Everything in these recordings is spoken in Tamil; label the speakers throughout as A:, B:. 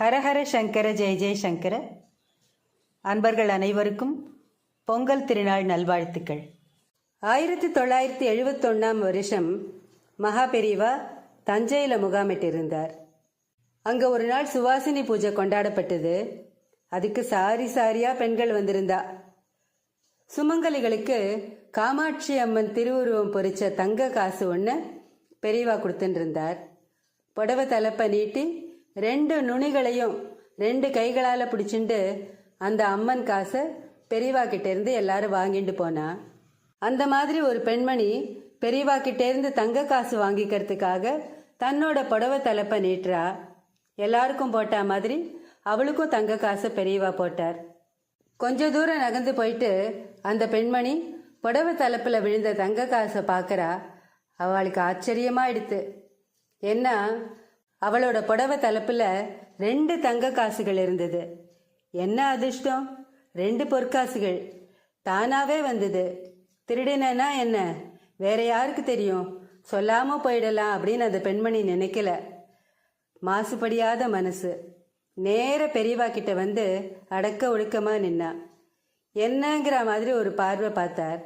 A: ஹரஹர சங்கர ஜெய ஜெயசங்கர அன்பர்கள் அனைவருக்கும் பொங்கல் திருநாள் நல்வாழ்த்துக்கள். ஆயிரத்தி தொள்ளாயிரத்தி எழுபத்தொன்னாம் வருஷம் மகாபெரிவா தஞ்சையில் முகாமிட்டிருந்தார். அங்கே ஒரு நாள் சுவாசினி பூஜை கொண்டாடப்பட்டது. அதுக்கு சாரி சாரியா பெண்கள் வந்திருந்தா. சுமங்கலிகளுக்கு காமாட்சி அம்மன் திருவுருவம் பொறிச்ச தங்க காசு ஒன்று பெரியவா கொடுத்துட்டு இருந்தார். புடவை தலைப்பை நீட்டி ரெண்டு நுனிகளையும் ரெண்டு கைகளால் பிடிச்சிண்டு அந்த அம்மன் காசை பெரியவா கிட்டேருந்து எல்லாரும் வாங்கிட்டு போனா. அந்த மாதிரி ஒரு பெண்மணி பெரியவா இருந்து தங்க காசு வாங்கிக்கிறதுக்காக தன்னோட புடவை தலைப்பை நீட்டுறா. எல்லாருக்கும் போட்டா மாதிரி அவளுக்கும் தங்க காசை பெரியவா போட்டார். கொஞ்ச தூரம் நகர்ந்து போயிட்டு அந்த பெண்மணி புடவை தலைப்பில் விழுந்த தங்க காசை பார்க்குறா அவளுக்கு ஆச்சரியமாயிடுத்து என்ன? அவளோட புடவை தலைப்பில் ரெண்டு தங்க காசுகள் இருந்தது. என்ன அதிர்ஷ்டம்? ரெண்டு பொற்காசுகள். தானாவே வந்தது. திருடினா என்ன? வேற யாருக்கு தெரியும்? சொல்லாம போயிடலாம் அப்படின்னு அந்த பெண்மணி நினைக்கல. மாசுபடியாத மனசு. நேர பெரியவா கிட்ட வந்து அடக்க ஒழுக்கமா நின்னா. என்னங்கிற மாதிரி ஒரு பார்வை பார்த்தார்.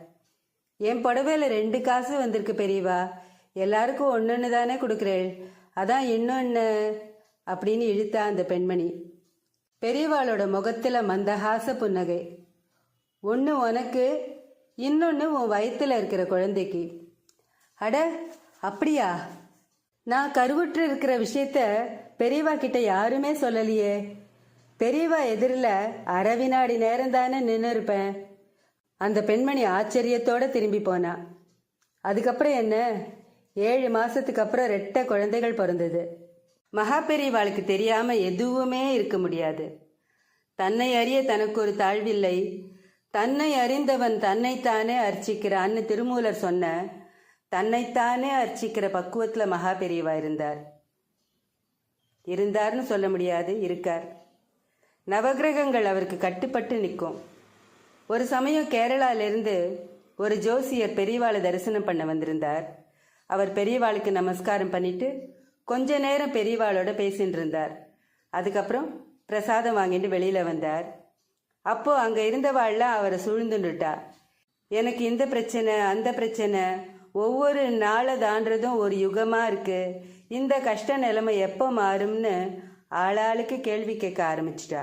A: என் புடவையில ரெண்டு காசு வந்திருக்கு பெரியவா. எல்லாருக்கும் ஒன்னொன்னு தானே கொடுக்குறேள். அதான் இன்னொன்னு அப்படின்னு இழுத்தா அந்த பெண்மணி. பெரியவாளோட முகத்துல மந்தஹாச புன்னகை. ஒன்று உனக்கு இன்னொன்று உன் வயித்துல இருக்கிற குழந்தைக்கு. அட அப்படியா? நான் கருவுற்று இருக்கிற விஷயத்த பெரியவா கிட்ட யாருமே சொல்லலையே. பெரியவா எதிரில் அரை வினாடி நேரம் தானே நின்று இருப்பேன் அந்த பெண்மணி ஆச்சரியத்தோட திரும்பி போனா. அதுக்கப்புறம் என்ன? ஏழு மாசத்துக்கு அப்புறம் ரெட்டை குழந்தைகள் பிறந்தது. மகா பெரியவாளுக்கு தெரியாம எதுவுமே இருக்க முடியாது. தன்னை அறிய தனக்கு ஒரு தாழ்வில்லை. தன்னை அறிந்தவன் தன்னைத்தானே அர்ச்சிக்கிறான்னு திருமூலர் சொன்ன தன்னைத்தானே அர்ச்சிக்கிற பக்குவத்துல மகாபெரியவா இருந்தார். இருந்தார்னு சொல்ல முடியாது இருக்கார். நவகிரகங்கள் அவருக்கு கட்டுப்பட்டு நிற்கும். ஒரு சமயம் கேரளாவிலிருந்து ஒரு ஜோசியர் பெரியவாளை தரிசனம் பண்ண வந்திருந்தார். அவர் பெரியவாளுக்கு நமஸ்காரம் பண்ணிட்டு கொஞ்ச நேரம் பெரியவாளோட பேசிட்டு இருந்தார் அதுக்கப்புறம் பிரசாதம் வாங்கிட்டு வெளியில வந்தார். அப்போ அங்க இருந்தவாள்லாம் அவரை சூழ்ந்துட்டா எனக்கு இந்த பிரச்சனை அந்த பிரச்சனை ஒவ்வொரு நாளை தாண்டதும் ஒரு யுகமா இருக்கு. இந்த கஷ்ட நிலைமை எப்போ மாறும்னு ஆளாளுக்கு கேள்வி கேட்க ஆரம்பிச்சிட்டா.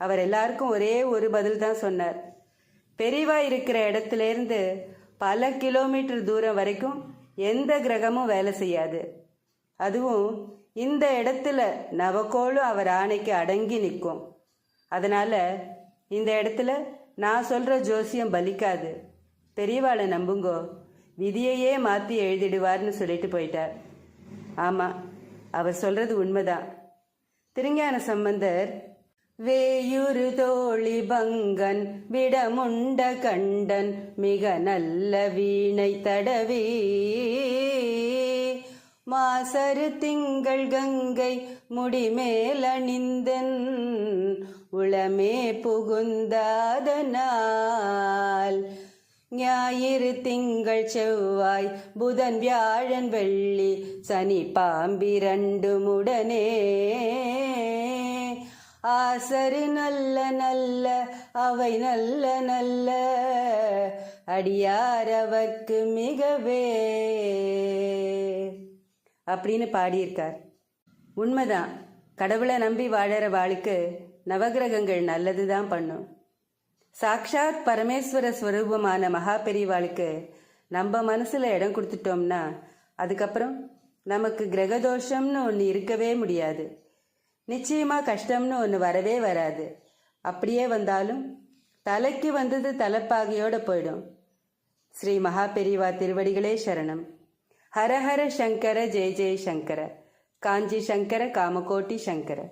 A: அவர் எல்லாருக்கும் ஒரே ஒரு பதில் தான் சொன்னார். பெரியவா இருக்கிற இடத்துல இருந்து பல கிலோமீட்டர் தூரம் வரைக்கும் எந்த கிரகமும் வேலை செய்யாது. அதுவும் இந்த இடத்துல நவக்கோளும் அவர் ஆணைக்கு அடங்கி நிற்கும். அதனால இந்த இடத்துல நான் சொல்ற ஜோசியம் பலிக்காது. பெரியவாளை நம்புங்கோ. விதியையே மாற்றி எழுதிடுவார்னு சொல்லிட்டு போயிட்டார். ஆமாம் அவர் சொல்றது உண்மைதான். திருஞான சம்பந்தர் வேயுரு தோழி பங்கன் விடமுண்ட கண்டன் மிக நல்ல வீணை தடவி. மாசரு திங்கள் கங்கை முடிமேலணிந்தன் உளமே புகுந்தாதனால். ஞாயிறு திங்கள் செவ்வாய் புதன் வியாழன் வெள்ளி சனி பாம்பிரண்டுமுடனே ஆசரு நல்ல நல்ல அவை நல்ல நல்ல. அடியாரவர்க்கு மிகவே. அப்படின்னு பாடியிருக்கார். உண்மைதான். கடவுளை நம்பி வாழற வாளுக்கு நவகிரகங்கள் நல்லதுதான் பண்ணும். சாக்ஷாத் பரமேஸ்வர ஸ்வரூபமான மகா பெரியவாளுக்கு நம்ம மனசுல இடம் கொடுத்துட்டோம்னா அதுக்கப்புறம் நமக்கு கிரகதோஷம்னு ஒன்று இருக்கவே முடியாது. நிச்சயமா கஷ்டம்னு ஒன்று வரவே வராது. அப்படியே வந்தாலும் தலைக்கு வந்தது தலைப்பாகையோட போயிடும். ஸ்ரீ மகா பெரிவா திருவடிகளே சரணம். ஹரஹர சங்கர ஜெய ஜெய சங்கர. காஞ்சி சங்கர காமகோட்டி சங்கர.